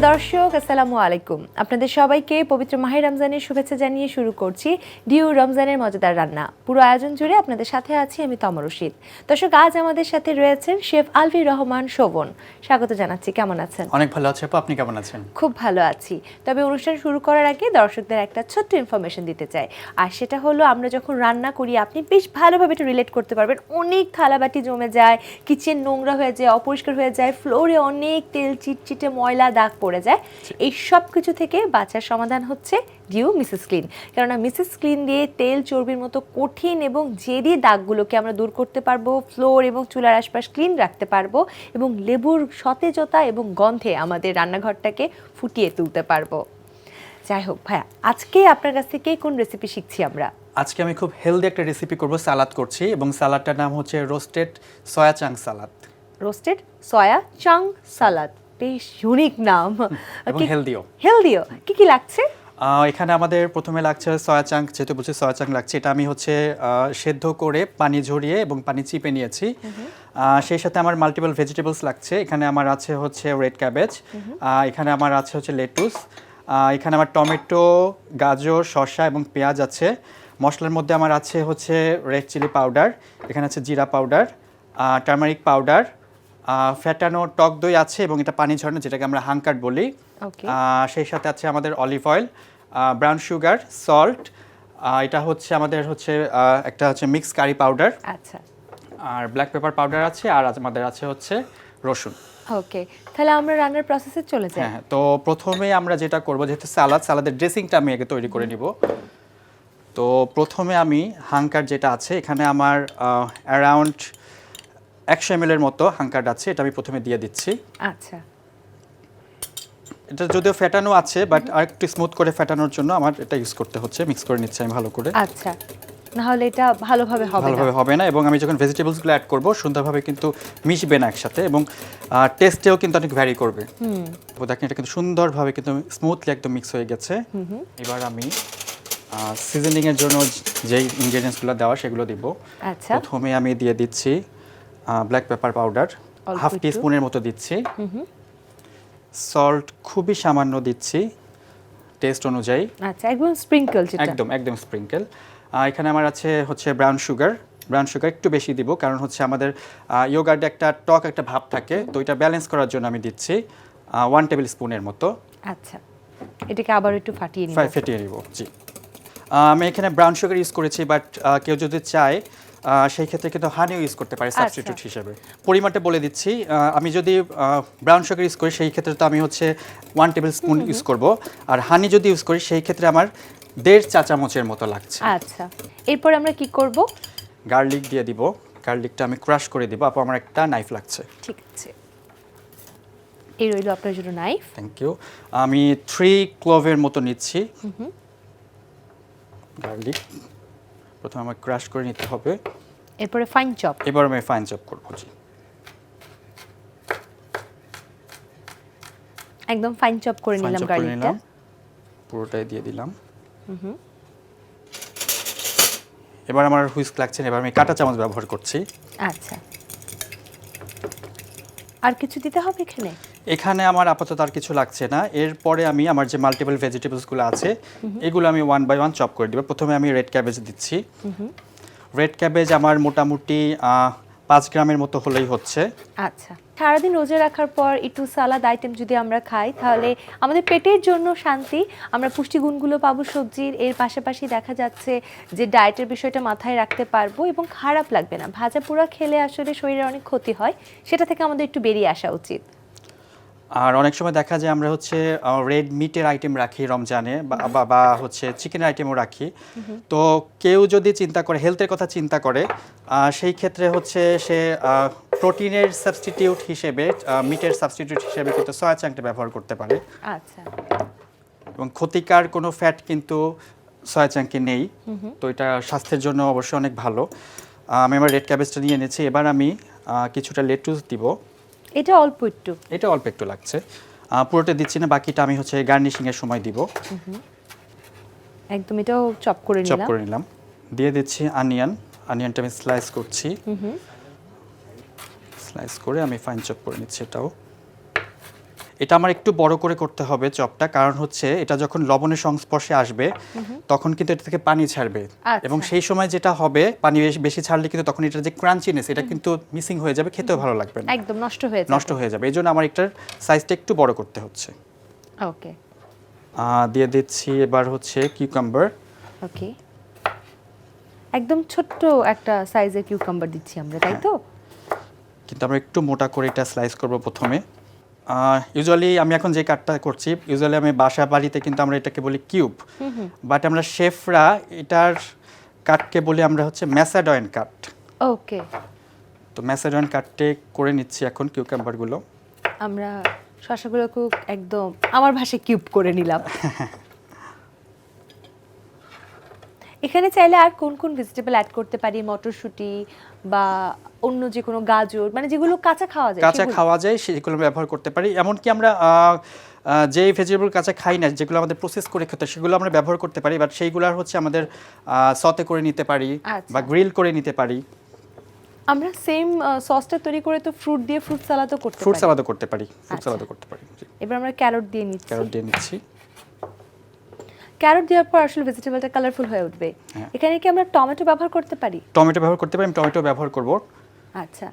প্রিয় দর্শক আসসালামু আলাইকুম। আপনাদের সবাইকে পবিত্র মাহে রমজানের শুভেচ্ছা জানিয়ে শুরু করছি ডিউ রমজানের মজাদার রান্না। পুরো আয়োজন জুড়ে আপনাদের সাথে আছি আমি তমর রশিদ। দর্শক আজ আমাদের সাথে রয়েছেন শেফ আলভি রহমান শোভন। স্বাগত জানাচ্ছি কেমন আছেন? অনেক ভালো আছে আপনি কেমন আছেন? খুব ভালো আছি। তবে অনুষ্ঠান শুরু করার আগে দর্শকদের একটা ছোট্ট ইনফরমেশন দিতে চাই। আর সেটা হলো আমরা যখন রান্না করি আপনি বেশ ভালোভাবে এটা রিলেট করতে পারবেন। অনেক থালাবাটি জমে যায় কিচেন নোংরা হয়ে যায় অপরিষ্কার হয়ে যায় ফ্লোরে অনেক তেল চিটচিটে ময়লা দাগ পড়ে যায়। এই সব কিছু থেকে বাঁচার সমাধান হচ্ছে ডিউ মিসেস ক্লিন। কেননা মিসেস ক্লিন দিয়ে তেল চর্বির মতো কঠিন এবং জেদি দাগগুলোকে আমরা দূর করতে পারব ফ্লোর এবং চুলার আশপাশ ক্লিন রাখতে পারব এবং লেবুর সতেজতা এবং গন্ধে আমাদের রান্নাঘরটাকে ফুটিয়ে তুলতে পারব। যাই হোক ভাইয়া আজকে আপনার কাছ থেকে কোন রেসিপি শিখছি আমরা? আজকে আমি খুব হেলদি একটা রেসিপি করব সালাদ করছি এবং সালাদটার নাম হচ্ছে roasted soya chunk salad. Roasted soya chunk salad. বেশ ইউনিক নাম। এবং হেলদিও হেলদিও কি কি লাগছে? এখানে আমাদের প্রথমে লাগছে সয়া চাং যেহেতু বলছি সয়া চাং লাগছে এটা আমি হচ্ছে সেদ্ধ করে পানি ঝরিয়ে এবং পানি চিপে নিয়েছি। সেই সাথে আমার মাল্টিপল ভেজিটেবলস লাগছে। এখানে আমার আছে হচ্ছে রেড ক্যাবেজ এখানে আমার আছে হচ্ছে লেটুস এখানে আমার টমেটো গাজর শসা এবং পেঁয়াজ আছে। মশলার মধ্যে আমার আছে হচ্ছে রেড চিলি পাউডার এখানে আছে জিরা পাউডার টার্মারিক পাউডার ফ্যাটানো টক দই আছে এবং এটা পানি ঝরানো যেটাকে আমরা হাঙ্কার বলি। সেই সাথে আছে আমাদের olive oil brown sugar salt এটা হচ্ছে আমাদের হচ্ছে একটা হচ্ছে মিক্স কারি পাউডার। আচ্ছা। আর ব্ল্যাক পেপার পাউডার আছে আর আমাদের আছে হচ্ছে রসুন। ওকে তাহলে আমরা রান্নার প্রসেসে চলে যাই। হ্যাঁ হ্যাঁ, তো প্রথমে আমরা যেটা করব যেহেতু সালাদ সালাদের ড্রেসিংটা আমি আগে তৈরি করে নিব। তো প্রথমে আমি হাংকার যেটা আছে এখানে আমার অ্যারাউন্ড একশো এম এর মতো হাঙ্কার আছে এটা আমি প্রথমে দিয়ে দিচ্ছি। আচ্ছা। এটা যদিও ফেটানো আছে বাট আর একটু স্মুথ করে ফেটানোর জন্য আমার এটা ইউজ করতে হচ্ছে মিক্স করে নিচ্ছি আমি ভালো করে। আচ্ছা। না হলে এটা ভালোভাবে হবে না। ভালোভাবে হবে না এবং আমি যখন ভেজিটেবলসগুলো অ্যাড করব সুন্দরভাবে কিন্তু মিশবে না একসাথে এবং টেস্টেও কিন্তু অনেক ভ্যারি করবে। তো দেখেন এটা কিন্তু সুন্দরভাবে কিন্তু স্মুথলি একদম মিক্স হয়ে গেছে। এবার আমি সিজনিং এর জন্য যেই ইনগ্রেডিয়েন্টসগুলো দেওয়া সেগুলো দিব। আচ্ছা। প্রথমে আমি দিয়ে দিচ্ছি ব্ল্যাক পেপার পাউডার হাফ। টিস্পুনের মতো দিচ্ছি। সল্ট খুবই সামান্য দিচ্ছি টেস্ট অনুযায়ী। আচ্ছা একদম স্প্রিঙ্কল যেটা। একদম একদম স্প্রিঙ্কেল এখানে আমার আছে হচ্ছে ব্রাউন সুগার ব্রাউন সুগার একটু বেশি দিব কারণ হচ্ছে আমাদের ইয়োগার্ডে একটা টক একটা ভাব থাকে তো এটা ব্যালেন্স করার জন্য আমি দিচ্ছি ওয়ান টেবিল স্পুনের মতো। আচ্ছা এটাকে আবার একটু ফাটিয়ে নিব। ফেটিয়ে নিব জি। আমি এখানে ব্রাউন সুগার ইউজ করেছি বাট কেউ যদি চায় সেই ক্ষেত্রে কিন্তু হানিও ইউজ করতে পারে আচ্ছা। সাবস্টিটিউট হিসেবে। পরিমাণটা বলে দিচ্ছি আমি যদি ব্রাউন সুগার ইউজ করি সেই ক্ষেত্রে তো আমি হচ্ছে ওয়ান টেবিল স্পুন ইউজ করব। আর হানি যদি ইউজ করি সেই ক্ষেত্রে আমার দেড় চা চামচের মতো লাগছে। আচ্ছা। এরপর আমরা কি করব? গার্লিক দিয়ে দিব। গার্লিকটা আমি ক্রাশ করে দিব। আপু আমার একটা নাইফ লাগছে। ঠিক আছে। এই রইল আপনার জন্য নাইফ থ্যাংক ইউ আমি থ্রি ক্লোভের মতো নিচ্ছি। গার্লিক প্রথমে আমার ক্রাশ করে নিতে হবে। এরপরে ফাইন চপ এবার আমি ফাইন চপ করব জি। একদম ফাইন চপ করে নিলাম গার্লিকটা পুরোটাই দিয়ে দিলাম। এবার আমার হুইস্ক লাগছে এবার আমি কাঁটা চামচ ব্যবহার করছি। আচ্ছা। আর কিছু দিতে হবে এখানে? এখানে আমার আপাতত আর কিছু লাগছে না। এরপরে আমি আমার যে মাল্টিপল ভেজিটেবলসগুলো আছে এগুলো আমি ওয়ান বাই ওয়ান চপ করে দিব। প্রথমে আমি রেড ক্যাবেজ দিচ্ছি। রেড ক্যাবেজ আমার মোটামুটি পাঁচ গ্রামের মতো হলেই হচ্ছে। আচ্ছা। সারাদিন রোজা রাখার পর একটু সালাদ আইটেম যদি আমরা খাই তাহলে আমাদের পেটের জন্য শান্তি। আমরা পুষ্টিগুণগুলো পাবো সবজির। এর পাশাপাশি দেখা যাচ্ছে যে ডায়েটের বিষয়টা মাথায় রাখতে পারব এবং খারাপ লাগবে না। ভাজা পোড়া খেলে আসলে শরীরে অনেক ক্ষতি হয়। সেটা থেকে আমাদের একটু বেরিয়ে আসা উচিত। আর অনেক সময় দেখা যায় আমরা হচ্ছে রেড মিটের আইটেম রাখি রমজানে বা- বা- হচ্ছে চিকেনের আইটেমও রাখি। তো কেউ যদি চিন্তা করে হেলথের কথা চিন্তা করে সেই ক্ষেত্রে হচ্ছে সে প্রোটিনের সাবস্টিটিউট হিসেবে মিটের সাবস্টিটিউট হিসেবে কিন্তু সয়া চাংটা ব্যবহার করতে পারে। আচ্ছা। এবং ক্ষতিকার কোনো ফ্যাট কিন্তু সয়া চাংকে নেই। তো এটা স্বাস্থ্যের জন্য অবশ্যই অনেক ভালো। আমি আমার রেড ক্যাবেজটা নিয়ে এনেছি। এবার আমি কিছুটা লেটুস দিব। এটা অল্প একটু। এটা অল্প একটু লাগছে। পুরোটা দিচ্ছি না বাকিটা আমি হচ্ছে গার্নিশিং এর সময় দিব। একদম এটাও চপ করে নিলাম। চপ করে নিলাম। দিয়ে দিচ্ছি অনিয়ন অনিয়নটা আমি স্লাইস করছি। স্লাইস করে আমি ফাইন চপ করে নিচ্ছি এটাও। এটা আমার একটু বড় করে করতে হবে চপটা কারণ হচ্ছে এটা যখন লবণের সংস্পর্শে আসবে তখন কিন্তু এটা থেকে পানি ছাড়বে। আচ্ছা। এবং সেই সময় যেটা হবে পানি বেশ- ছাড়লে কিন্তু তখন এটা যে ক্রাঞ্চিনেস এটা কিন্তু মিসিং হয়ে যাবে খেতেও ভালো লাগবে না। একদম নষ্ট হয়ে যাবে। নষ্ট হয়ে যাবে। এই জন্য আমার এটার সাইজটা একটু বড় করতে হচ্ছে। ওকে। দিয়ে দিচ্ছি এবার হচ্ছে কিউকাম্বার ওকে। একদম ছোট্ট একটা সাইজের কিউকাম্বার দিচ্ছি আমরা তাই তো? কিন্তু আমরা একটু মোটা করে এটা স্লাইস করব প্রথমে। ইউজুয়ালি আমি এখন যে কাটটা করছি ইউজুয়ালি আমি বাসা বাড়িতে কিন্তু আমরা এটাকে বলি কিউব বাট আমরা শেফরা এটার কাটকে বলি আমরা হচ্ছে ম্যাসাডয়েন কাট ওকে তো ম্যাসাডয়েন কাঠটে করে নিচ্ছি এখন কিউকাম্বারগুলো আমরা শশাগুলোকে একদম আমার ভাষায় কিউব করে নিলাম। এখানে চাইলে আর কোন কোন ভেজিটেবল অ্যাড করতে পারি? মটরশুঁটি বা অন্য যে কোনো গাজর মানে যেগুলো কাঁচা খাওয়া যায় কাঁচা খাওয়া যায় সেগুলো ব্যবহার করতে পারি। এমনকি আমরা যে ভেজিটেবল কাঁচা খাই না যেগুলো আমাদের প্রসেস করে খেতে সেগুলো আমরা ব্যবহার করতে পারি। বাট সেইগুলোর হচ্ছে আমাদের সতে করে নিতে পারি আচ্ছা। বা গ্রিল করে নিতে পারি। আমরা সেম সসটা তৈরি করে তো ফ্রুট দিয়ে ফ্রুট সালাদও করতে পারি ফ্রুট পারি। সালাদও করতে পারি। ফ্রুট আচ্ছা। সালাদও করতে পারি এবার আমরা ক্যারট দিয়ে নিচ্ছি। ক্যারট দিয়ে নিচ্ছি। ক্যারট দেওয়ার পর আসলে ভেজিটেবলটা কালারফুল হয়ে উঠবে। হ্যাঁ। এখানে কি আমরা টমেটো ব্যবহার করতে পারি? টমেটো ব্যবহার করতে পারি আমি টমেটো ব্যবহার করব। আচ্ছা।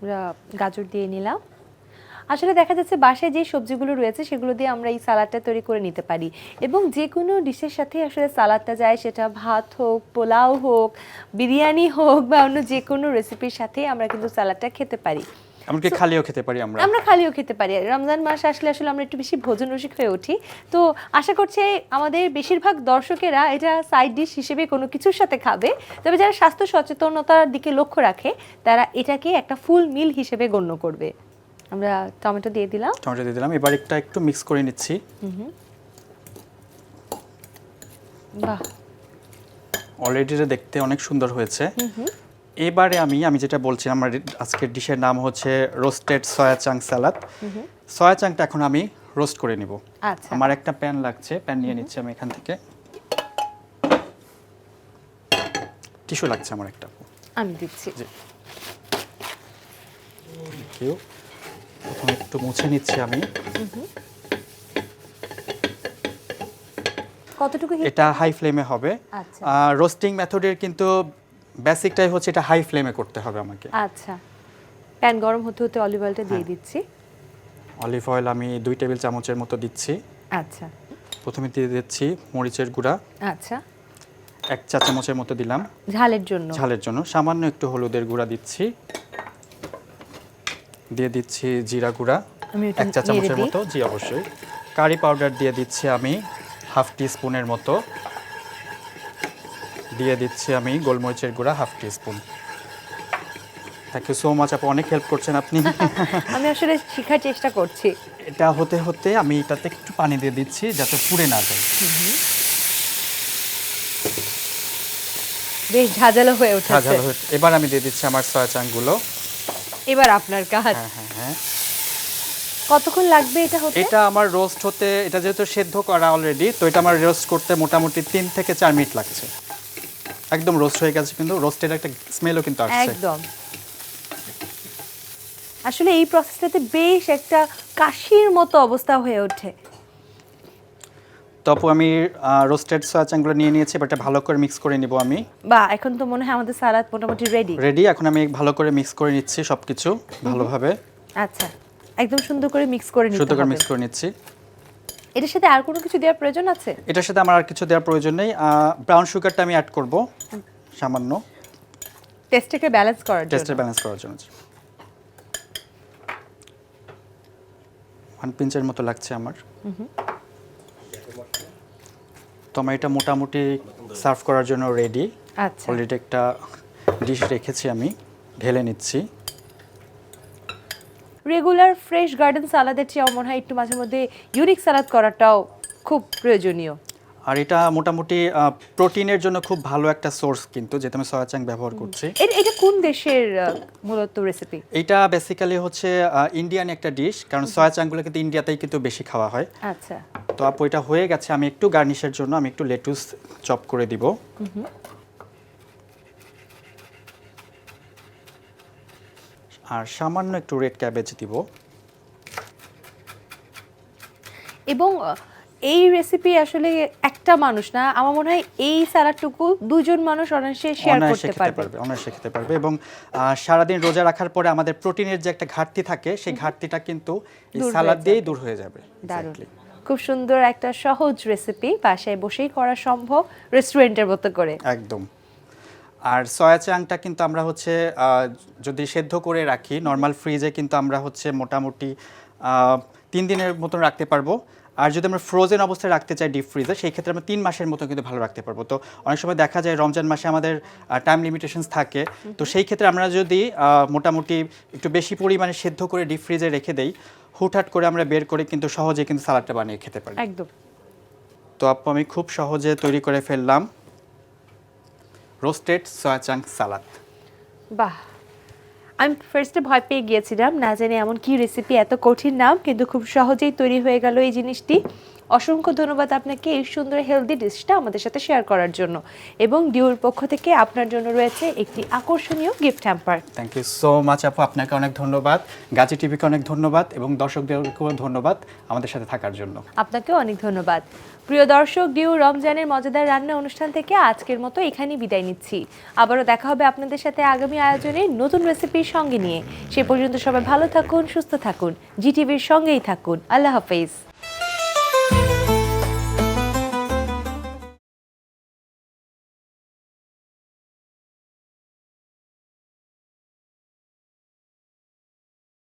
আমরা গাজর দিয়ে নিলাম। আসলে দেখা যাচ্ছে বাসায় যে সবজিগুলো রয়েছে সেগুলো দিয়ে আমরা এই সালাডটা তৈরি করে নিতে পারি। এবং যে কোনো ডিশের সাথে আসলে সালাডটা যায় সেটা ভাত হোক পোলাও হোক বিরিয়ানি হোক বা অন্য যে কোনো রেসিপির সাথে আমরা কিন্তু সালাডটা খেতে পারি। এমনকি খালিও খেতে পারি আমরা। আমরা খালিও খেতে পারি। রমজান মাস আসলে আসলে আমরা একটু বেশি ভোজন রসিক হয়ে উঠি। তো আশা করছি আমাদের বেশিরভাগ দর্শকেরা এটা সাইড ডিশ হিসেবে কোনো কিছুর সাথে খাবে। তবে যারা স্বাস্থ্য সচেতনতার দিকে লক্ষ্য রাখে তারা এটাকে একটা ফুল মিল হিসেবে গণ্য করবে। আমরা টমেটো দিয়ে দিলাম। টমেটো দিয়ে দিলাম। এবার একটা একটু মিক্স করে নিচ্ছি। বাহ। অলরেডি এটা দেখতে অনেক সুন্দর হয়েছে। এবারে আমি আমি যেটা বলছি আমার আজকের ডিশের নাম হচ্ছে roasted soya chunk salad. Soya চাংটা এখন আমি রোস্ট করে নিব। আচ্ছা। আমার একটা প্যান লাগছে প্যান নিয়ে নিচ্ছি আমি এখান থেকে। টিস্যু লাগছে আমার একটা। আমি দিচ্ছি। প্রথমে একটু মুছে নিচ্ছি আমি। কতটুকু এটা হাই ফ্লেমে হবে। আচ্ছা। রোস্টিং মেথডের কিন্তু বেসিকটাই হচ্ছে এটা হাই ফ্লেমে করতে হবে আমাকে। আচ্ছা। প্যান গরম হতে হতে অলিভ অয়েলটা দিয়ে দিচ্ছি। অলিভ অয়েল আমি দুই টেবিল চামচের মতো দিচ্ছি। আচ্ছা। প্রথমে দিয়ে দিচ্ছি মরিচের গুঁড়া। আচ্ছা। এক চা চামচের মতো দিলাম। ঝালের জন্য। ঝালের জন্য। সামান্য একটু হলুদের গুঁড়া দিচ্ছি। দিয়ে দিচ্ছি জিরা গুঁড়া। আমি এক চা চামচের মতো জি অবশ্যই। কারি পাউডার দিয়ে দিচ্ছি আমি হাফ টি স্পুনের মতো। দিয়ে দিচ্ছি আমি গোলমরিচের গুঁড়া half teaspoon thank you so much আপু অনেক হেল্প করছেন আপনি। আমি আসলে শেখার চেষ্টা করছি। এটা হতে হতে আমি এটাতে একটু পানি দিয়ে দিচ্ছি যাতে পুড়ে না যায়। বেশ ঝাঁঝালো হয়ে উঠেছে। ঝাঝালো হয়ে- এবার আমি দিয়ে দিচ্ছি আমার সয়া চাংগুলো এবার আপনার কাজ। হ্যাঁ হ্যাঁ হ্যাঁ। কতক্ষণ লাগবে এটা হতে? এটা আমার রোস্ট হতে এটা যেহেতু সেদ্ধ করা অলরেডি তো এটা আমার রোস্ট করতে মোটামুটি তিন থেকে চার মিনিট লাগছে। একদম রোস্ট হয়ে গেছে কিন্তু রোস্টের একটা স্মেলও কিন্তু আসছে। একদম। আসলে এই প্রসেসটাতে বেশ একটা কাশির মতো অবস্থা হয়ে ওঠে। তো আপু আমি রোস্টেড সয়া চাংগুলো নিয়ে নিয়েছি এটা ভালো করে মিক্স করে নিব আমি। বা এখন তো মনে হয় আমাদের সালাদ মোটামুটি রেডি রেডি এখন আমি ভালো করে মিক্স করে নিচ্ছি সবকিছু ভালোভাবে। আচ্ছা একদম সুন্দর করে মিক্স করে নিতে শুদ্ধ করে মিক্স করে নিচ্ছি। এটার সাথে আর কোনো কিছু দেওয়ার প্রয়োজন আছে? এটার সাথে আমার আর কিছু দেওয়ার প্রয়োজন নেই। ব্রাউন সুগারটা আমি অ্যাড করব। সামান্য। টেস্টটাকে ব্যালেন্স করার জন্য। টেস্টের ব্যালেন্স করার জন্য। ওয়ান পিঞ্চের মতো লাগছে আমার। তো আমার এটা মোটামুটি সার্ভ করার জন্য রেডি আচ্ছা। অলরেডি একটা ডিশ রেখেছি আমি। ঢেলে নিচ্ছি। রেগুলার ফ্রেশ গার্ডেন সালাদের চেয়ে আমার মনে হয় একটু মাঝে মধ্যে ইউনিক সালাদ করাটাও খুব প্রয়োজনীয়। আর এটা মোটামুটি প্রোটিনের জন্য খুব ভালো একটা সোর্স কিন্তু যেটা আমি সয়া চাং ব্যবহার করছি। এটা এটা কোন দেশের মূলত রেসিপি এটা বেসিক্যালি হচ্ছে ইন্ডিয়ান একটা ডিশ কারণ সয়া চাংগুলো কিন্তু ইন্ডিয়াতেই কিন্তু বেশি খাওয়া হয়। আচ্ছা। তো আপু এটা হয়ে গেছে আমি একটু গার্নিশের জন্য আমি একটু লেটুস চপ করে দিব। আর সামান্য একটু রেড ক্যাবেজ দিব। এবং এই রেসিপি আসলে একটা মানুষ না আমার মনে হয় এই স্যালাডটুকু দুজন মানুষ অনায়াসে শেয়ার করতে পারবে। অনায়াসে খেতে পারবে এবং সারাদিন রোজা রাখার পরে আমাদের প্রোটিনের যে একটা ঘাটতি থাকে সেই ঘাটতিটা কিন্তু এই সালাদ দিয়েই দূর হয়ে যাবে দারুণ। খুব সুন্দর একটা সহজ রেসিপি বাসায় বসেই করা সম্ভব রেস্টুরেন্টের মতো করে। একদম। আর সয়া চাংটা কিন্তু আমরা হচ্ছে যদি সেদ্ধ করে রাখি নর্মাল ফ্রিজে কিন্তু আমরা হচ্ছে মোটামুটি তিন দিনের মতন রাখতে পারব। আর যদি আমরা ফ্রোজেন অবস্থায় রাখতে চাই ডিপ ফ্রিজে সেই ক্ষেত্রে আমরা তিন মাসের মতো কিন্তু ভালো রাখতে পারব। তো অনেক সময় দেখা যায় রমজান মাসে আমাদের টাইম লিমিটেশনস থাকে। তো সেই ক্ষেত্রে আমরা যদি মোটামুটি একটু বেশি পরিমাণে সেদ্ধ করে ডিপ ফ্রিজে রেখে দেই হুটহাট করে আমরা বের করে কিন্তু সহজে কিন্তু সালাডটা বানিয়ে খেতে পারি। একদম। তো আপু আমি খুব সহজে তৈরি করে ফেললাম। Roasted soya chunk salad. বাহ। আমি ফার্স্টে ভয় পেয়ে গিয়েছিলাম, না জানি এমন কি রেসিপি এত কঠিন নাম, কিন্তু খুব সহজেই তৈরি হয়ে গেল এই জিনিসটি। অসংখ্য ধন্যবাদ আপনাকে এই সুন্দর হেলদি ডিশটা আমাদের সাথে শেয়ার করার জন্য। এবং ডিউর পক্ষ থেকে আপনার জন্য রয়েছে একটি আকর্ষণীয় gift hamper thank you so much আপু। আপনাকে অনেক ধন্যবাদ। গাজী টিভিকে অনেক ধন্যবাদ এবং দর্শকদেরকেও ধন্যবাদ আমাদের সাথে থাকার জন্য। আপনাকেও অনেক ধন্যবাদ। প্রিয় দর্শক ডিউ রমজানের মজাদার রান্না অনুষ্ঠান থেকে আজকের মতো এখানেই বিদায় নিচ্ছি। আবারও দেখা হবে আপনাদের সাথে আগামী আয়োজনে নতুন রেসিপির সঙ্গে নিয়ে। সে পর্যন্ত সবাই ভালো থাকুন সুস্থ থাকুন। জিটিভির সঙ্গেই থাকুন। আল্লাহ হাফেজ।